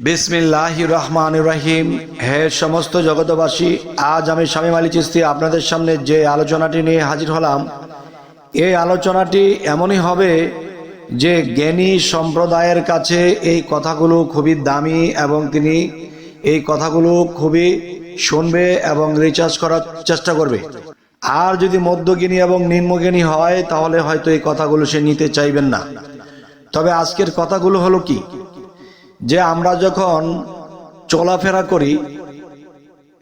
বিসমিল্লাহ রহমান রহিম হে সমস্ত জগতবাসী আজ আমি স্বামী মালি চিস্তি আপনাদের সামনে যে আলোচনাটি নিয়ে হাজির হলাম এই আলোচনাটি এমনই হবে যে জ্ঞানী সম্প্রদায়ের কাছে এই কথাগুলো খুবই দামি এবং তিনি এই কথাগুলো খুবই শুনবে এবং রিচার্জ করার চেষ্টা করবে। আর যদি মধ্যজ্ঞানী এবং নিম্নজ্ঞানী হয়, তাহলে হয়তো এই কথাগুলো সে নিতে চাইবেন না। তবে আজকের কথাগুলো হলো কি? যে আমরা যখন চলাফেরা করি,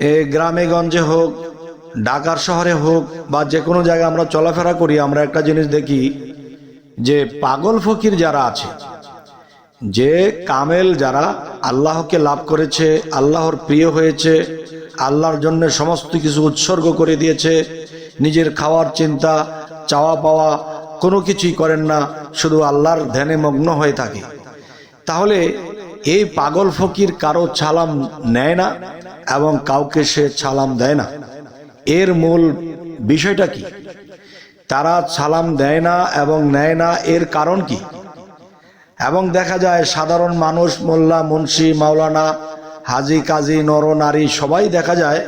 এ গ্রামে গঞ্জে হোক, ঢাকার শহরে হোক, বা যে কোনো জায়গায় আমরা চলাফেরা করি, আমরা একটা জিনিস দেখি যে পাগল ফকির যারা আছে, যে কামেল যারা আল্লাহকে লাভ করেছে, আল্লাহর প্রিয় হয়েছে, আল্লাহর জন্য সমস্ত কিছু উৎসর্গ করে দিয়েছে, নিজের খাওয়ার চিন্তা, চাওয়া পাওয়া কোনো কিছুই করেন না, শুধু আল্লাহর ধ্যানে মগ্ন হয়ে থাকে। তাহলে এই পাগল ফকির কারও ছালাম নেয় না এবং কাউকে সে ছালাম দেয় না। এর মূল বিষয়টা কি? তারা ছালাম দেয় না এবং নেয় না, এর কারণ কি? এবং দেখা যায় সাধারণ মানুষ, মোল্লা, মুন্সি, মাওলানা, হাজি, কাজী, নর, নারী, সবাই দেখা যায়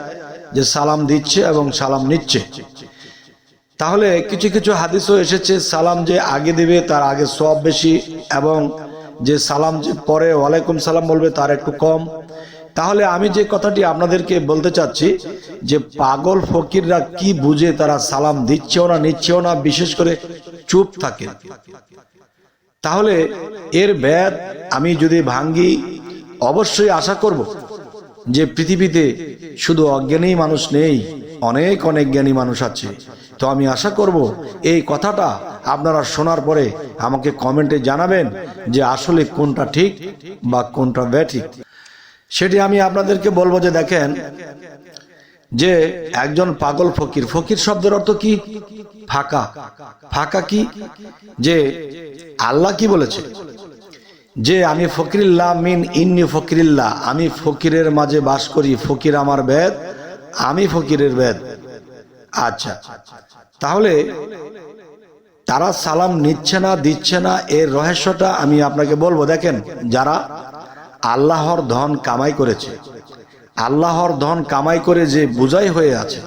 যে সালাম দিচ্ছে এবং সালাম নিচ্ছে। তাহলে কিছু কিছু হাদিসও এসেছে, সালাম যে আগে দিবে তার আগে সব বেশি এবং যে সালাম, যে পরে ওয়ালাইকুম সালাম বলবে তার একটু কম। তাহলে আমি যে কথাটি আপনাদেরকে বলতে চাচ্ছি, যে পাগল ফকিররা কি বুঝে তারা সালাম দিচ্ছেও না, নিচ্ছেও না, বিশেষ করে চুপ থাকে। তাহলে এর ব্যাদ আমি যদি ভাঙ্গি, অবশ্যই আশা করব যে পৃথিবীতে শুধু অজ্ঞানী মানুষ নেই অনেক অনেক জ্ঞানী মানুষ আছে। তো আমি আশা করব এই কথাটা আপনারা শোনার পরে আমাকে কমেন্টে জানাবেন যে আসলে কোনটা ঠিক বা কোনটা ব্যাঠিক। সেটি আমি আপনাদেরকে বলব যে দেখেন, যে একজন পাগল ফকির ফকির শব্দের অর্থ কি? ফাঁকা। ফাঁকা কি? যে আল্লাহ কি বলেছে? যে আমি ফকিরিল্লাহ মিন ইন্নি ফকিরিল্লাহ, আমি ফকিরের মাঝে বাস করি, ফকির আমার বেদ। আমি ফকিরের বেদ। আচ্ছা। তাহলে তারা সালাম নিচ্ছে না, দিচ্ছে না, এর রহস্যটা আমি আপনাকে বলব। দেখেন, যারা আল্লাহর ধন কামাই করেছে, আল্লাহর ধন কামাই করে যে বুঝাই হয়ে আছে,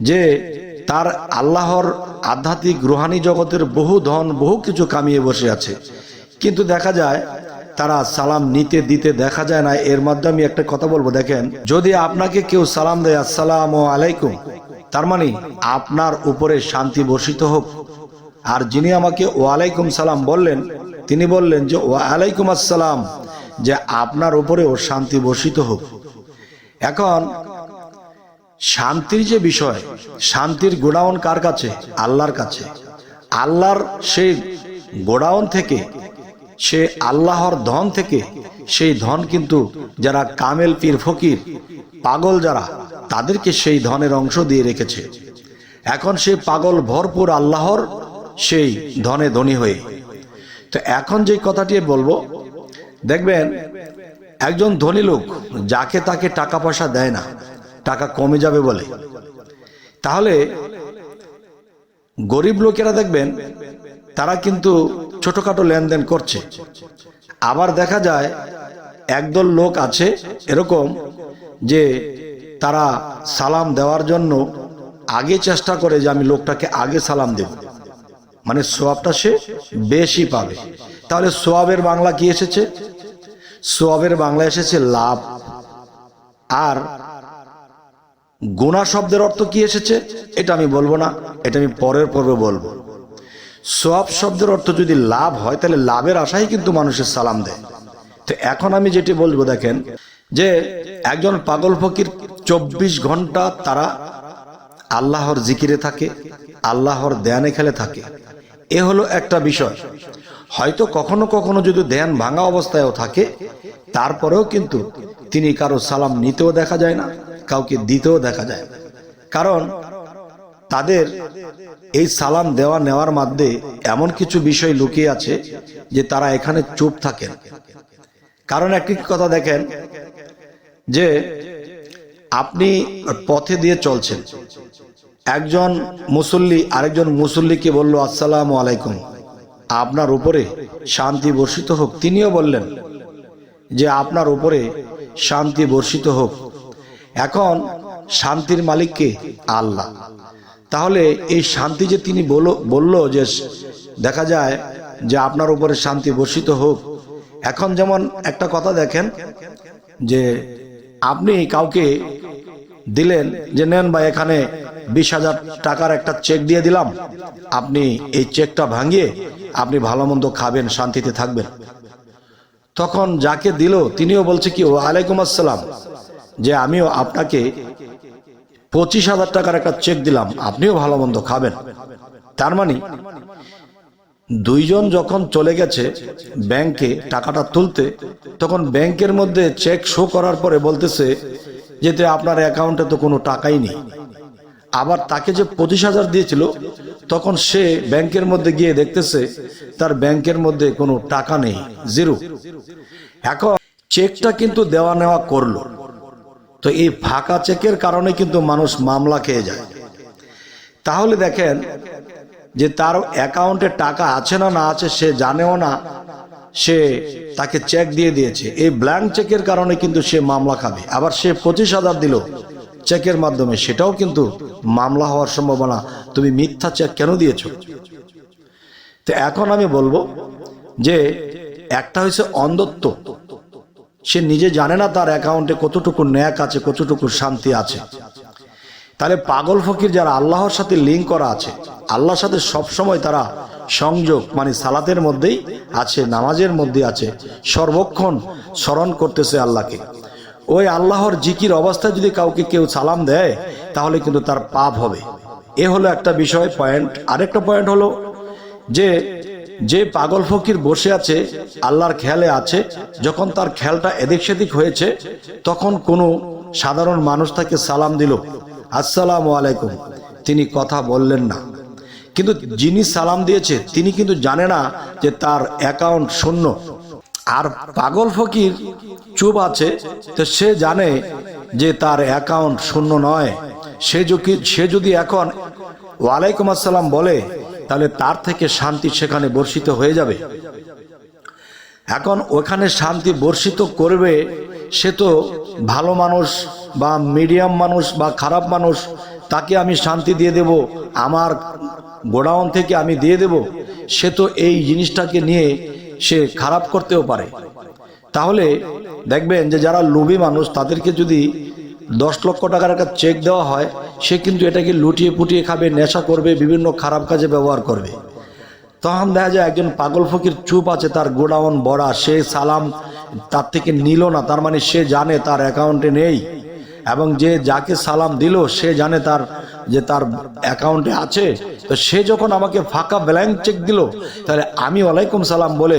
যে তার আল্লাহর আধ্যাত্মিক রুহানি জগতের বহু ধন, বহু কিছু কামিয়ে বসে আছে। কিন্তু দেখা যায় তারা সালাম নিতে, দিতে দেখা যায় না। এর মধ্যে আমি একটা কথা বলব, দেখেন। যদি আপনাকে কেউ সালাম দেয়, আসসালাম আলাইকুম তার মানে আপনার উপরে শান্তি বর্ষিত হোক। আর যিনি আমাকে ওয়ালাইকুম সালাম বললেন, তিনি বললেন যে, ওয়ালাইকুম আসসালাম যে আপনার উপরেও শান্তি বর্ষিত হোক। এখন, শান্তির যে বিষয়, শান্তির গোডাউন কার কাছে? আল্লাহর কাছে। আল্লাহর সেই গোডাউন থেকে সে আল্লাহর ধন থেকে, সেই ধন কিন্তু যারা কামেল পীর ফকির, পাগল যারা, তাদেরকে সেই ধনের অংশ দিয়ে রেখেছে। এখন সে পাগল ভরপুর আল্লাহর সেই ধনে ধনী হয়ে। তো এখন যে কথাটি বলব, দেখবেন, একজন ধনী লোক যাকে তাকে টাকা পয়সা দেয় না, টাকা কমে যাবে বলে। তাহলে গরিব লোকেরা দেখবেন তারা কিন্তু ছোটখাটো লেনদেন করছে। আবার দেখা যায়, একদল লোক আছে এরকম যে তারা সালাম দেওয়ার জন্য আগে চেষ্টা করে যে আমি লোকটাকে আগে সালাম দেব। মানে সোয়াবটা সে বেশি পাবে। তাহলে সোয়াবের বাংলা কি এসেছে? সোয়াবের বাংলা এসেছে লাভ। আর গুণা শব্দের অর্থ কি এসেছে? এটা আমি বলব না, এটা আমি পরের পর্বে বলব। সোয়াব শব্দের অর্থ যদি লাভ হয়, তাহলে লাভের আশাই কিন্তু মানুষের সালাম দেয়। তো এখন আমি যেটি বলব দেখেন, যে একজন পাগল ফকির চব্বিশ ঘণ্টা তারা আল্লাহর জিকিরে থাকে, আল্লাহর দেয়ানে খেলে থাকে। এ হলো একটা বিষয়। হয়তো কখনো কখনো যদি ধ্যান ভাঙা অবস্থায়ও থাকে, তারপরেও কিন্তু তিনি কারও সালাম নিতেও দেখা যায় না, কাউকে দিতেও দেখা যায় কারণ তাদের এই সালাম দেওয়া নেওয়ার মধ্যে এমন কিছু বিষয় লুকিয়ে আছে যে তারা এখানে চুপ থাকেন। কারণ একটি কথা দেখেন যে আপনি পথে দিয়ে চলছেন। একজন মুসল্লি আরেকজন মুসল্লিকে বলল, আসসালামু আলাইকুম। আপনার উপরে শান্তি বর্ষিত হোক। তিনিও বললেন যে, আপনার উপরে শান্তি বর্ষিত হোক। এখন শান্তির মালিককে আল্লাহ। তাহলে এই শান্তি যে তিনি বলল যে, দেখা যায় যে আপনার উপরে শান্তি বর্ষিত হোক। এখন যেমন একটা কথা দেখেন যে আপনি কাউকে দিলেন যে, নেন বা এখানে বিশ হাজার টাকার একটা চেক দিয়ে দিলাম। আপনি এই চেকটা ভাঙিয়ে আপনি ভালো মন্দ খাবেন, শান্তিতে থাকবেন। তখন যাকে দিল, তিনিও বলছে কি ও আলাইকুম আসসালাম। যে আমিও আপনাকে পঁচিশ হাজার টাকার একটা চেক দিলাম, আপনিও ভালো মন্দ খাবেন। তার মানে দুইজন যখন চলে গেছে ব্যাংকে টাকাটা তুলতে, তখন ব্যাংকের মধ্যে চেক শো করার পরে বলতেছে যেতে আপনার অ্যাকাউন্টে তো কোনো টাকাই নেই। আবার তাকে যে পঁচিশ হাজার দিয়েছিল, তখন সে ব্যাংকের মধ্যে গিয়ে দেখতেছে তার ব্যাংকের মধ্যে কোনো টাকা নেই জিরো এখন চেকটা কিন্তু দেওয়া নেওয়া করল। তো এই ফাঁকা চেকের কারণে কিন্তু মানুষ মামলা খেয়ে যায়। তাহলে দেখেন যে তার অ্যাকাউন্টে টাকা আছে না না আছে সে জানেও না, সে তাকে চেক দিয়ে দিয়েছে। এই ব্ল্যাঙ্ক চেকের কারণে কিন্তু সে মামলা খাবে। আবার সে পঁচিশ হাজার দিল চেকের মাধ্যমে, সেটাও কিন্তু মামলা হওয়ার সম্ভাবনা। তুমি মিথ্যা চেক কেন দিয়েছ? তো এখন আমি বলব যে একটা হয়েছে অন্ধত্ব। সে নিজে জানে না তার অ্যাকাউন্টে কতটুকু ন্যাক আছে, কতটুকু শান্তি আছে। তাহলে পাগল ফকির যারা আল্লাহর সাথে লিঙ্ক করা আছে, আল্লাহর সাথে সব সময় তারা সংযোগ মানে সালাতের মধ্যেই আছে, নামাজের মধ্যে আছে, সর্বক্ষণ স্মরণ করতেছে আল্লাহকে। ওই আল্লাহর জিকির অবস্থায় যদি কাউকে কেউ সালাম দেয়, তাহলে কিন্তু তার পাপ হবে। এ হলো একটা বিষয় পয়েন্ট আরেকটা পয়েন্ট হলো যে যে পাগল ফকির বসে আছে, আল্লাহর খেয়ালে আছে, যখন তার খেয়ালটা এদিক সেদিক হয়েছে, তখন কোনো সাধারণ মানুষ তাকে সালাম দিল। আসসালাম আলাইকুম। তিনি কথা বললেন না। কিন্তু যিনি সালাম দিয়েছে, তিনি কিন্তু জানে না যে তার অ্যাকাউন্ট শূন্য। আর পাগল ফকির চুপ আছে, তো সে জানে যে তার অ্যাকাউন্ট শূন্য নয়। সে যদি সে যদি এখন ওয়ালাইকুম আসসালাম বলে তাহলে তার থেকে শান্তি সেখানে বর্ষিত হয়ে যাবে। এখন ওখানে শান্তি বর্ষিত করবে, সে তো ভালো মানুষ বা মিডিয়াম মানুষ বা খারাপ মানুষ, তাকে আমি শান্তি দিয়ে দেব, আমার গোডাউন থেকে আমি দিয়ে দেব, সে তো এই জিনিসটাকে নিয়ে সে খারাপ করতেও পারে। তাহলে দেখবেন যে যারা লোভী মানুষ, তাদেরকে যদি দশ লক্ষ টাকার একটা চেক দেওয়া হয়, সে কিন্তু এটাকে লুটিয়ে পুটিয়ে খাবে, নেশা করবে, বিভিন্ন খারাপ কাজে ব্যবহার করবে। তখন দেখা যায় একজন পাগল ফকির চুপ আছে, তার গোডাউন, বড়া, সে সালাম তার থেকে নিল না, তার মানে সে জানে তার অ্যাকাউন্টে নেই। এবং যে যাকে সালাম দিল, সে জানে তার, যে তার অ্যাকাউন্টে আছে। তো সে যখন আমাকে ফাঁকা ব্ল্যাঙ্ক চেক দিল, তাহলে আমি ওয়ালাইকুম সালাম বলে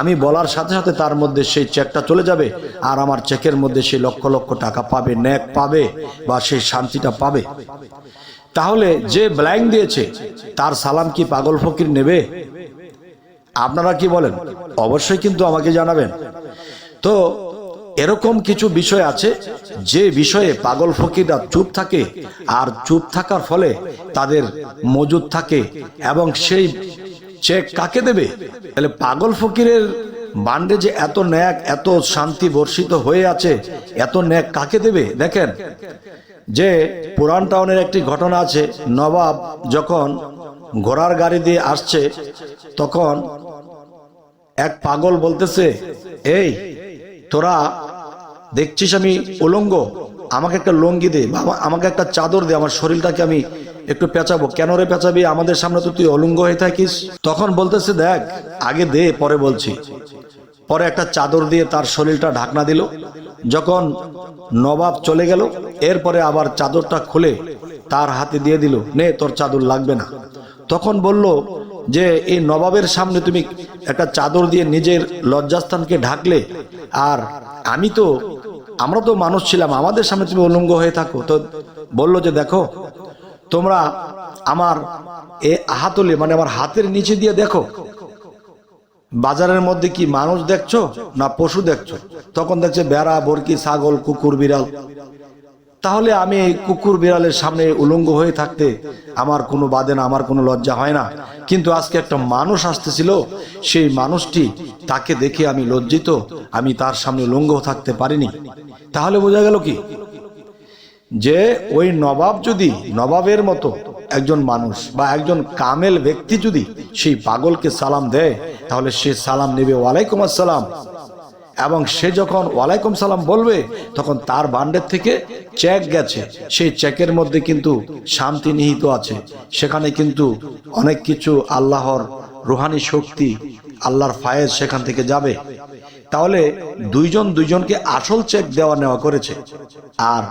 আমি বলার সাথে সাথে তার মধ্যে সেই চেকটা চলে যাবে আর আমার চেকের মধ্যে সেই লক্ষ লক্ষ টাকা পাবে, ন্যাক পাবে বা সেই শান্তিটা পাবে। তাহলে যে ব্ল্যাঙ্ক দিয়েছে, তার সালাম কি পাগল ফকির নেবে? আপনারা কি বলেন? অবশ্যই কিন্তু আমাকে জানাবেন। তো এরকম কিছু বিষয় আছে, যে বিষয়ে পাগল ফকিররা চুপ থাকে আর চুপ থাকার ফলে তাদের মজুদ থাকে এবং সেই চেক কাকে দেবে? তাহলে পাগল ফকিরের বান্ডে যে এত ন্যাক, এত শান্তি বর্ষিত হয়ে আছে, এত ন্যাক কাকে দেবে? দেখেন, যে পুরান টাউনের একটি ঘটনা আছে, নবাব যখন ঘোড়ার গাড়ি দিয়ে আসছে, তখন এক পাগল বলতেছে, এই, তোরা দেখছিস আমি উলঙ্গ? আমাকে একটা লঙ্গি দে আমাকে একটা চাদর দে, আমার শরীরটাকে আমি একটু পেঁচাবো। কেন রে পেঁচাবি? আমাদের সামনে তো তুই অলঙ্গ হয়ে থাকিস। তখন বলতেছে, দেখ, আগে দে, পরে বলছি। পরে একটা চাদর দিয়ে তার শরীরটা ঢাকনা দিল। যখন নবাব চলে গেল, এরপরে আবার চাদরটা খুলে তার হাতে দিয়ে দিল, নে, তোর চাদর লাগবে না। তখন বলল যে, এই নবাবের সামনে তুমি একটা চাদর দিয়ে নিজের লজ্জাস্থানকে ঢাকলে, আর আমি তো, আমরা তো মানুষ ছিলাম, আমাদের সামনে তুমি উলঙ্গ হয়ে থাকো। তো বলল যে, দেখো তোমরা আমার এ হাতলে মানে আমার হাতের নিচে দিয়ে দেখো। বাজারের মধ্যে কি মানুষ দেখছ না পশু দেখছ? তখন দেখছে বেড়া বরকি, ছাগল, কুকুর, বিড়াল। তাহলে আমি কুকুর, বিড়ালের সামনে উলঙ্গ হয়ে থাকতে আমার কোনো বাদে না, আমার কোনো লজ্জা হয় না। কিন্তু আজকে একটা মানুষ আসতেছিল, সেই মানুষটি তাকে দেখে আমি লজ্জিত, আমি তার সামনে উলঙ্গ থাকতে পারিনি। তাহলে বোঝা গেল কি? যে ওই নবাব যদি নবাবের মতো একজন মানুষ বা একজন কামেল ব্যক্তি যদি সেই পাগলকে সালাম দেয়, তাহলে সে সালাম নেবে ওয়ালাইকুম আসসালাম। এবং সে যখন ওয়ালাইকুম সালাম বলবে, তখন তার বান্ডের থেকে চেক গেছে। সেই চেকের মধ্যে কিন্তু শান্তি নিহিত আছে। সেখানে কিন্তু অনেক কিছু আল্লাহর রুহানি শক্তি, আল্লাহর ফায়েজ সেখান থেকে যাবে। তাহলে দুইজন দুইজনকে আসল চেক দেওয়া নেওয়া করেছে। আর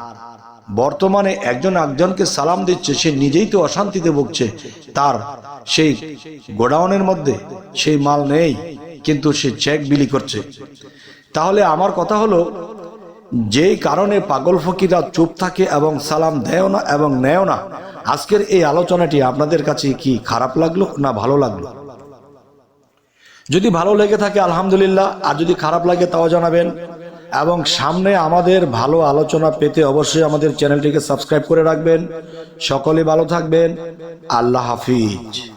বর্তমানে একজন একজনকে সালাম দিচ্ছে, সে নিজেই তো অশান্তিতে ভুগছে। তার সেই গোডাউনের মধ্যে সেই মাল নেই, কিন্তু সে চেক বিলি করছে। তাহলে আমার কথা হলো, যেই কারণে পাগল ফকিরা চুপ থাকে এবং সালাম দেয় না এবং নেয় না, আজকের এই আলোচনাটি আপনাদের কাছে কি খারাপ লাগল না ভালো লাগল? যদি ভালো লেগে থাকে, আলহামদুলিল্লাহ, আর যদি খারাপ লাগে তাও জানাবেন। এবং সামনে আমাদের ভালো আলোচনা পেতে অবশ্যই আমাদের চ্যানেলটিকে সাবস্ক্রাইব করে রাখবেন। সকলে ভালো থাকবেন। আল্লাহ হাফিজ।